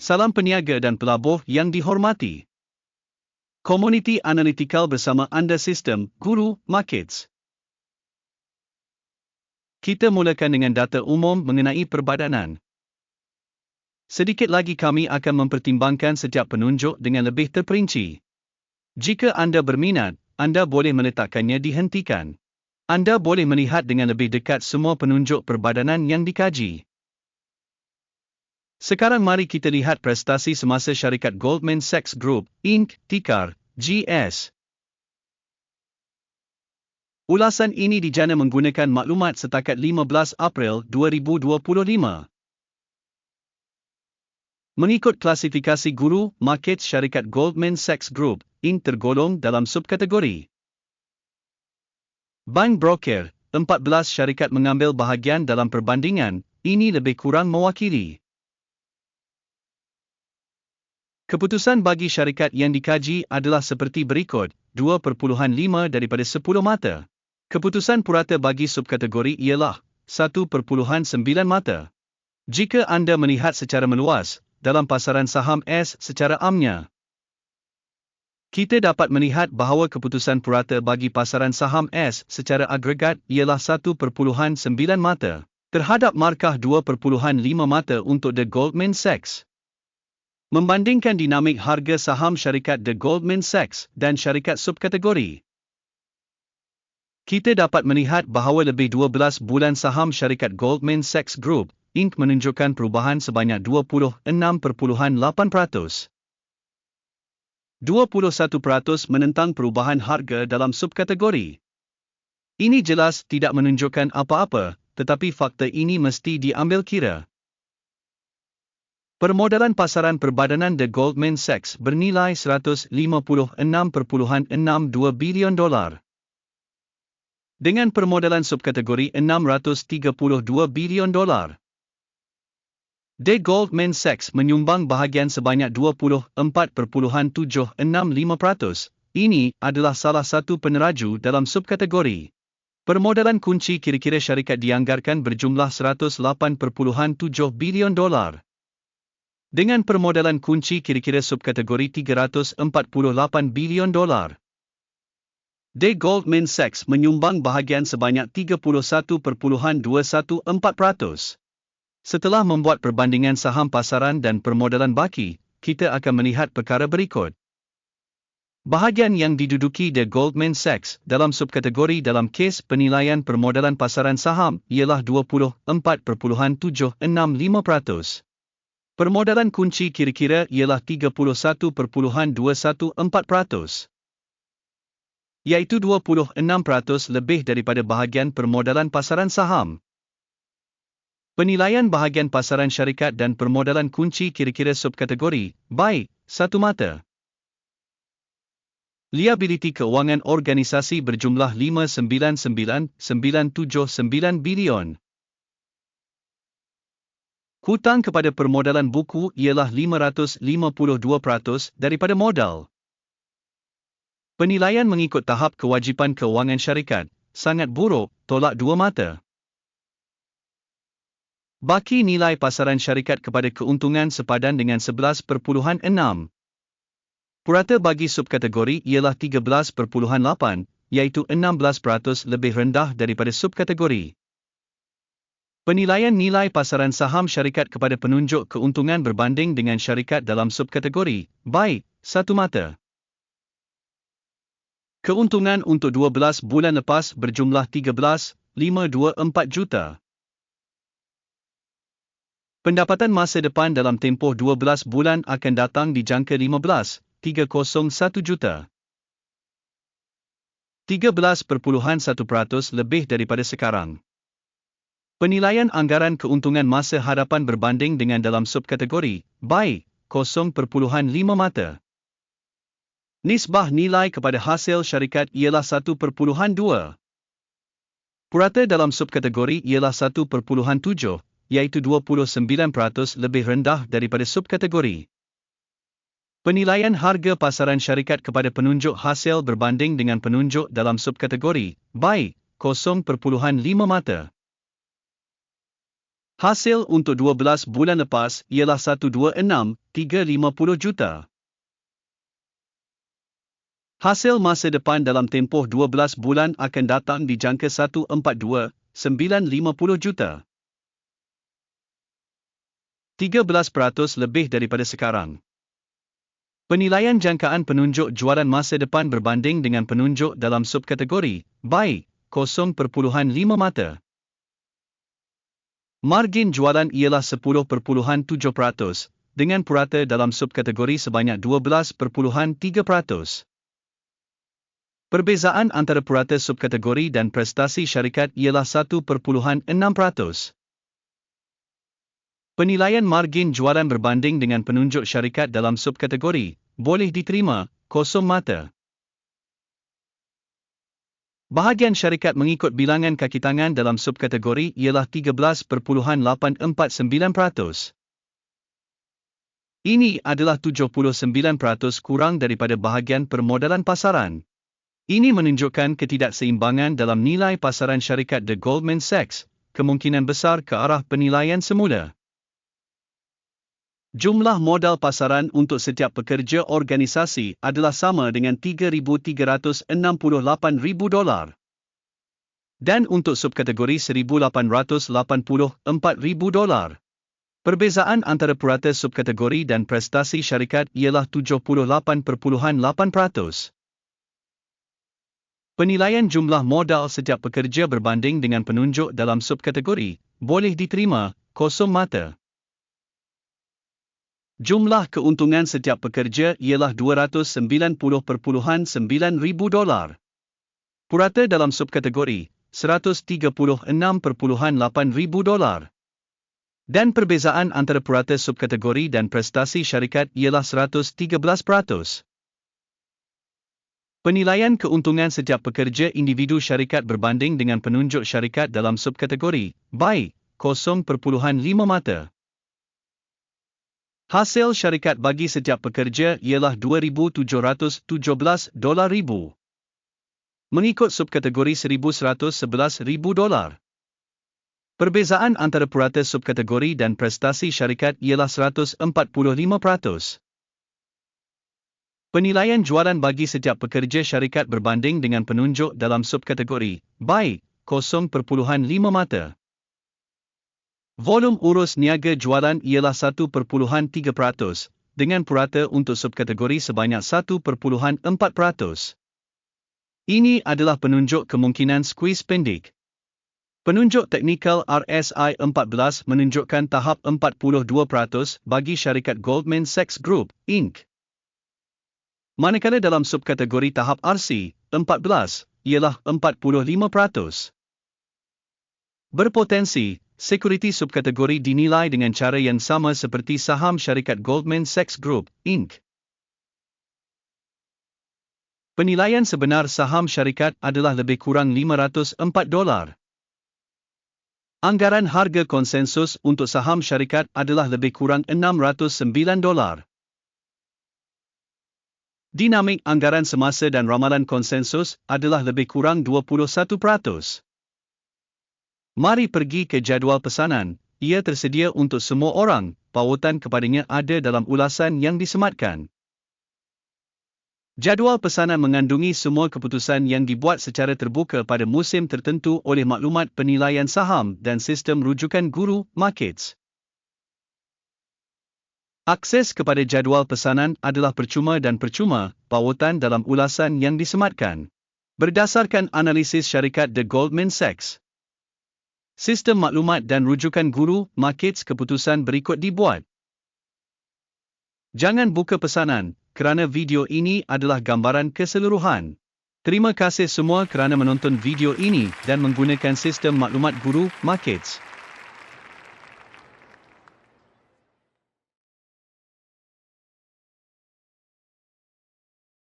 Salam peniaga dan pelabuh yang dihormati. Community Analytical bersama anda sistem Guru Markets. Kita mulakan dengan data umum mengenai perbadanan. Sedikit lagi kami akan mempertimbangkan setiap penunjuk dengan lebih terperinci. Jika anda berminat, anda boleh meletakkannya dihentikan. Anda boleh melihat dengan lebih dekat semua penunjuk perbadanan yang dikaji. Sekarang mari kita lihat prestasi semasa syarikat Goldman Sachs Group, Inc., tikar, GS. Ulasan ini dijana menggunakan maklumat setakat 15 April 2025. Mengikut klasifikasi guru, market syarikat Goldman Sachs Group, Inc. tergolong dalam subkategori. Bank broker, 14 syarikat mengambil bahagian dalam perbandingan, ini lebih kurang mewakili. Keputusan bagi syarikat yang dikaji adalah seperti berikut, 2.5 daripada 10 mata. Keputusan purata bagi subkategori ialah 1.9 mata. Jika anda melihat secara meluas, dalam pasaran saham S secara amnya, kita dapat melihat bahawa keputusan purata bagi pasaran saham S secara agregat ialah 1.9 mata terhadap markah 2.5 mata untuk The Goldman Sachs. Membandingkan dinamik harga saham syarikat The Goldman Sachs dan syarikat subkategori. Kita dapat melihat bahawa lebih 12 bulan saham syarikat Goldman Sachs Group, Inc. menunjukkan perubahan sebanyak 26.8%. 21% menentang perubahan harga dalam subkategori. Ini jelas tidak menunjukkan apa-apa, tetapi fakta ini mesti diambil kira. Permodalan pasaran perbadanan The Goldman Sachs bernilai 156.62 bilion dolar. Dengan permodalan subkategori 632 bilion dolar. The Goldman Sachs menyumbang bahagian sebanyak 24.765%. Ini adalah salah satu peneraju dalam subkategori. Permodalan kunci kira-kira syarikat dianggarkan berjumlah 108.7 bilion dolar. Dengan permodalan kunci kira-kira subkategori 348 bilion dolar. The Goldman Sachs menyumbang bahagian sebanyak 31.214%. Setelah membuat perbandingan saham pasaran dan permodalan baki, kita akan melihat perkara berikut. Bahagian yang diduduki The Goldman Sachs dalam subkategori dalam kes penilaian permodalan pasaran saham ialah 24.765%. Permodalan kunci kira-kira ialah 31.214%. Iaitu 26% lebih daripada bahagian permodalan pasaran saham. Penilaian bahagian pasaran syarikat dan permodalan kunci kira-kira subkategori, baik, satu mata. Liability keuangan organisasi berjumlah 599,979 bilion. Hutang kepada permodalan buku ialah 552% daripada modal. Penilaian mengikut tahap kewajipan keuangan syarikat, sangat buruk, tolak dua mata. Baki nilai pasaran syarikat kepada keuntungan sepadan dengan 11.6. Purata bagi subkategori ialah 13.8, iaitu 16% lebih rendah daripada subkategori. Penilaian nilai pasaran saham syarikat kepada penunjuk keuntungan berbanding dengan syarikat dalam subkategori, baik, satu mata. Keuntungan untuk 12 bulan lepas berjumlah 13,524 juta. Pendapatan masa depan dalam tempoh 12 bulan akan datang di jangka 15,301 juta. 13.1% lebih daripada sekarang. Penilaian anggaran keuntungan masa hadapan berbanding dengan dalam subkategori, baik, 0.5 mata. Nisbah nilai kepada hasil syarikat ialah 1.2. Purata dalam subkategori ialah 1.7, iaitu 29% lebih rendah daripada subkategori. Penilaian harga pasaran syarikat kepada penunjuk hasil berbanding dengan penunjuk dalam subkategori, baik, 0.5 mata. Hasil untuk 12 bulan lepas ialah 126,350 juta. Hasil masa depan dalam tempoh 12 bulan akan datang dijangka 142,950 juta. 13% lebih daripada sekarang. Penilaian jangkaan penunjuk jualan masa depan berbanding dengan penunjuk dalam subkategori baik 0.5 mata. Margin jualan ialah 10.7% dengan purata dalam subkategori sebanyak 12.3%. Perbezaan antara purata subkategori dan prestasi syarikat ialah 1.6%. Penilaian margin jualan berbanding dengan penunjuk syarikat dalam subkategori boleh diterima kosong mata. Bahagian syarikat mengikut bilangan kaki tangan dalam subkategori ialah 13.849%. Ini adalah 79% kurang daripada bahagian permodalan pasaran. Ini menunjukkan ketidakseimbangan dalam nilai pasaran syarikat The Goldman Sachs, kemungkinan besar ke arah penilaian semula. Jumlah modal pasaran untuk setiap pekerja organisasi adalah sama dengan 3,368,000 dolar. Dan untuk subkategori 1,884,000 dolar. Perbezaan antara purata subkategori dan prestasi syarikat ialah 78.8%. Penilaian jumlah modal setiap pekerja berbanding dengan penunjuk dalam subkategori boleh diterima kosong mata. Jumlah keuntungan setiap pekerja ialah 290.9 ribu dolar. Purata dalam subkategori 136.8 ribu dolar. Dan perbezaan antara purata subkategori dan prestasi syarikat ialah 113%. Penilaian keuntungan setiap pekerja individu syarikat berbanding dengan penunjuk syarikat dalam subkategori baik 0.5 mata. Hasil syarikat bagi setiap pekerja ialah 2,717 dolar ribu. Mengikut subkategori 1,111 ribu dolar. Perbezaan antara purata subkategori dan prestasi syarikat ialah 145%. Penilaian jualan bagi setiap pekerja syarikat berbanding dengan penunjuk dalam subkategori baik 0.5 mata. Volum urus niaga jualan ialah 1.3% dengan purata untuk subkategori sebanyak 1.4%. Ini adalah penunjuk kemungkinan squeeze pendek. Penunjuk teknikal RSI 14 menunjukkan tahap 42% bagi syarikat Goldman Sachs Group, Inc. Manakala dalam subkategori tahap RC 14 ialah 45%. Berpotensi, Sekuriti subkategori dinilai dengan cara yang sama seperti saham syarikat Goldman Sachs Group, Inc. Penilaian sebenar saham syarikat adalah lebih kurang 504 dolar. Anggaran harga konsensus untuk saham syarikat adalah lebih kurang 609 dolar. Dinamik anggaran semasa dan ramalan konsensus adalah lebih kurang 21%. Mari pergi ke jadual pesanan. Ia tersedia untuk semua orang. Pautan kepadanya ada dalam ulasan yang disematkan. Jadual pesanan mengandungi semua keputusan yang dibuat secara terbuka pada musim tertentu oleh maklumat penilaian saham dan sistem rujukan guru markets. Akses kepada jadual pesanan adalah percuma dan percuma, pautan dalam ulasan yang disematkan. Berdasarkan analisis syarikat The Goldman Sachs. Sistem maklumat dan rujukan guru, markets keputusan berikut dibuat. Jangan buka pesanan, kerana video ini adalah gambaran keseluruhan. Terima kasih semua kerana menonton video ini dan menggunakan sistem maklumat guru, markets.